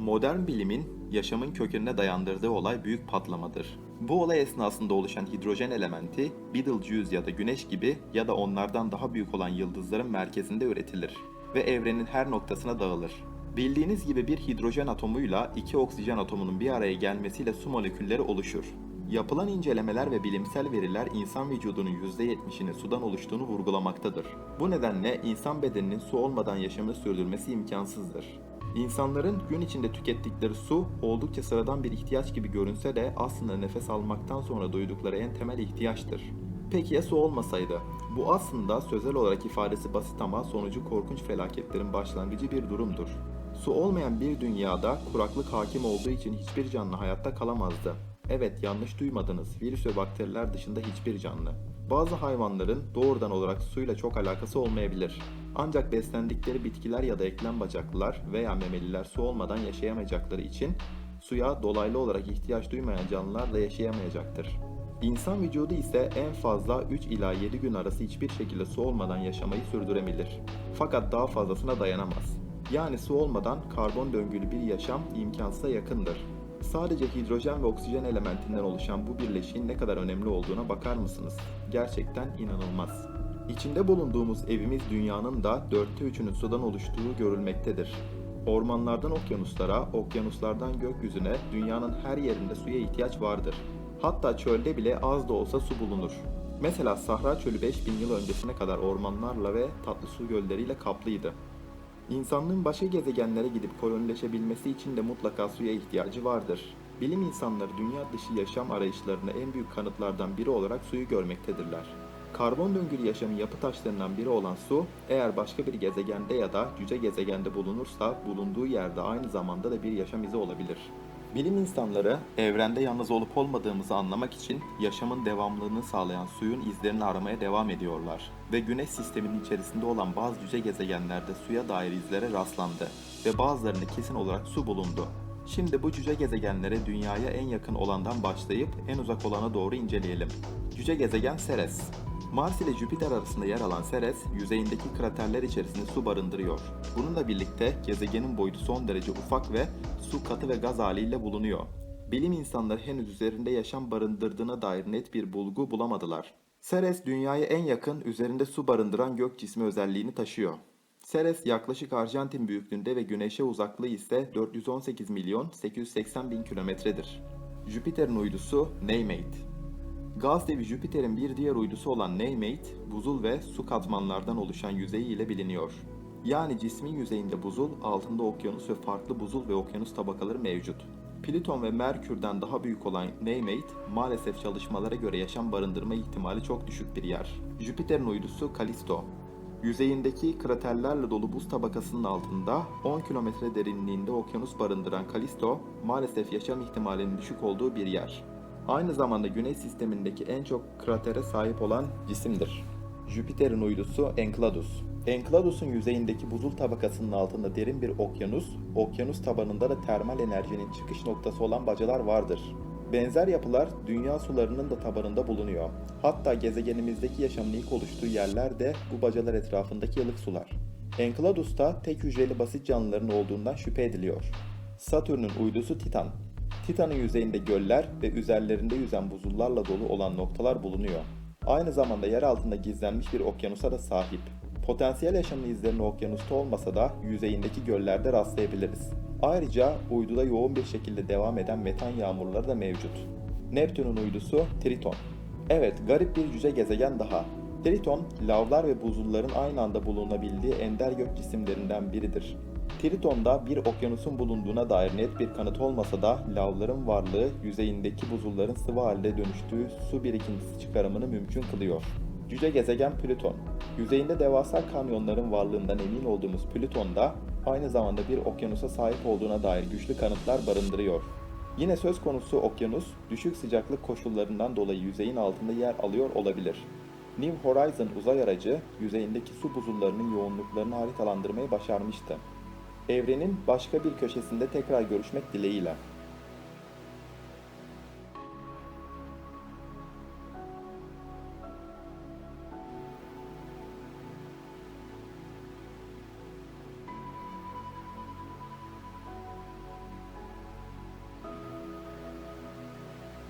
Modern bilimin yaşamın kökenine dayandırdığı olay büyük patlamadır. Bu olay esnasında oluşan hidrojen elementi Betelgeuse ya da Güneş gibi ya da onlardan daha büyük olan yıldızların merkezinde üretilir ve evrenin her noktasına dağılır. Bildiğiniz gibi bir hidrojen atomuyla iki oksijen atomunun bir araya gelmesiyle su molekülleri oluşur. Yapılan incelemeler ve bilimsel veriler insan vücudunun %70'inin sudan oluştuğunu vurgulamaktadır. Bu nedenle insan bedeninin su olmadan yaşamını sürdürmesi imkansızdır. İnsanların gün içinde tükettikleri su oldukça sıradan bir ihtiyaç gibi görünse de aslında nefes almaktan sonra duydukları en temel ihtiyaçtır. Peki ya su olmasaydı? Bu aslında sözel olarak ifadesi basit ama sonucu korkunç felaketlerin başlangıcı bir durumdur. Su olmayan bir dünyada kuraklık hakim olduğu için hiçbir canlı hayatta kalamazdı. Evet yanlış duymadınız. Virüs ve bakteriler dışında hiçbir canlı. Bazı hayvanların doğrudan olarak suyla çok alakası olmayabilir. Ancak beslendikleri bitkiler ya da eklem bacaklılar veya memeliler su olmadan yaşayamayacakları için suya dolaylı olarak ihtiyaç duymayan canlılar da yaşayamayacaktır. İnsan vücudu ise en fazla 3 ila 7 gün arası hiçbir şekilde su olmadan yaşamayı sürdürebilir. Fakat daha fazlasına dayanamaz. Yani su olmadan karbon döngülü bir yaşam imkansıza yakındır. Sadece hidrojen ve oksijen elementinden oluşan bu birleşiğin ne kadar önemli olduğuna bakar mısınız? Gerçekten inanılmaz. İçinde bulunduğumuz evimiz dünyanın da dörtte üçünün sudan oluştuğu görülmektedir. Ormanlardan okyanuslara, okyanuslardan gökyüzüne dünyanın her yerinde suya ihtiyaç vardır. Hatta çölde bile az da olsa su bulunur. Mesela Sahra Çölü 5000 yıl öncesine kadar ormanlarla ve tatlı su gölleriyle kaplıydı. İnsanlığın başka gezegenlere gidip kolonileşebilmesi için de mutlaka suya ihtiyacı vardır. Bilim insanları dünya dışı yaşam arayışlarına en büyük kanıtlardan biri olarak suyu görmektedirler. Karbon döngülü yaşamın yapı taşlarından biri olan su, eğer başka bir gezegende ya da cüce gezegende bulunursa bulunduğu yerde aynı zamanda da bir yaşam izi olabilir. Bilim insanları evrende yalnız olup olmadığımızı anlamak için yaşamın devamlılığını sağlayan suyun izlerini aramaya devam ediyorlar ve Güneş sisteminin içerisinde olan bazı cüce gezegenlerde suya dair izlere rastlandı ve bazılarında kesin olarak su bulundu. Şimdi bu cüce gezegenlere dünyaya en yakın olandan başlayıp en uzak olana doğru inceleyelim. Cüce gezegen Ceres. Mars ile Jüpiter arasında yer alan Ceres, yüzeyindeki kraterler içerisinde su barındırıyor. Bununla birlikte gezegenin boyutu son derece ufak ve su katı ve gaz haliyle bulunuyor. Bilim insanları henüz üzerinde yaşam barındırdığına dair net bir bulgu bulamadılar. Ceres, dünyaya en yakın üzerinde su barındıran gök cismi özelliğini taşıyor. Ceres yaklaşık Arjantin büyüklüğünde ve Güneş'e uzaklığı ise 418 milyon 880 bin kilometredir. Jüpiter'in uydusu Neymate. Gaz devi Jüpiter'in bir diğer uydusu olan Neymate, buzul ve su katmanlardan oluşan yüzeyi ile biliniyor. Yani cismin yüzeyinde buzul, altında okyanus ve farklı buzul ve okyanus tabakaları mevcut. Plüton ve Merkür'den daha büyük olan Neymate, maalesef çalışmalara göre yaşam barındırma ihtimali çok düşük bir yer. Jüpiter'in uydusu Callisto. Yüzeyindeki kraterlerle dolu buz tabakasının altında 10 kilometre derinliğinde okyanus barındıran Callisto, maalesef yaşam ihtimalinin düşük olduğu bir yer. Aynı zamanda Güneş sistemindeki en çok kratere sahip olan cisimdir. Jüpiter'in uydusu Enceladus. Enceladus'un yüzeyindeki buzul tabakasının altında derin bir okyanus, okyanus tabanında da termal enerjinin çıkış noktası olan bacalar vardır. Benzer yapılar dünya sularının da tabanında bulunuyor. Hatta gezegenimizdeki yaşamın ilk oluştuğu yerler de bu bacalar etrafındaki ılık sular. Enceladus'ta tek hücreli basit canlıların olduğundan şüphe ediliyor. Satürn'ün uydusu Titan. Titan'ın yüzeyinde göller ve üzerlerinde yüzen buzullarla dolu olan noktalar bulunuyor. Aynı zamanda yer altında gizlenmiş bir okyanusa da sahip. Potansiyel yaşamın izlerini okyanusta olmasa da yüzeyindeki göllerde rastlayabiliriz. Ayrıca uyduda yoğun bir şekilde devam eden metan yağmurları da mevcut. Neptün'ün uydusu Triton. Evet, garip bir cüce gezegen daha. Triton, lavlar ve buzulların aynı anda bulunabildiği ender gök cisimlerinden biridir. Triton'da bir okyanusun bulunduğuna dair net bir kanıt olmasa da lavların varlığı yüzeyindeki buzulların sıvı halde dönüştüğü su birikintisi çıkarımını mümkün kılıyor. Cüce gezegen Plüton. Yüzeyinde devasa kanyonların varlığından emin olduğumuz Plüton'da aynı zamanda bir okyanusa sahip olduğuna dair güçlü kanıtlar barındırıyor. Yine söz konusu okyanus, düşük sıcaklık koşullarından dolayı yüzeyin altında yer alıyor olabilir. New Horizon uzay aracı yüzeyindeki su buzullarının yoğunluklarını haritalandırmayı başarmıştı. Evrenin başka bir köşesinde tekrar görüşmek dileğiyle.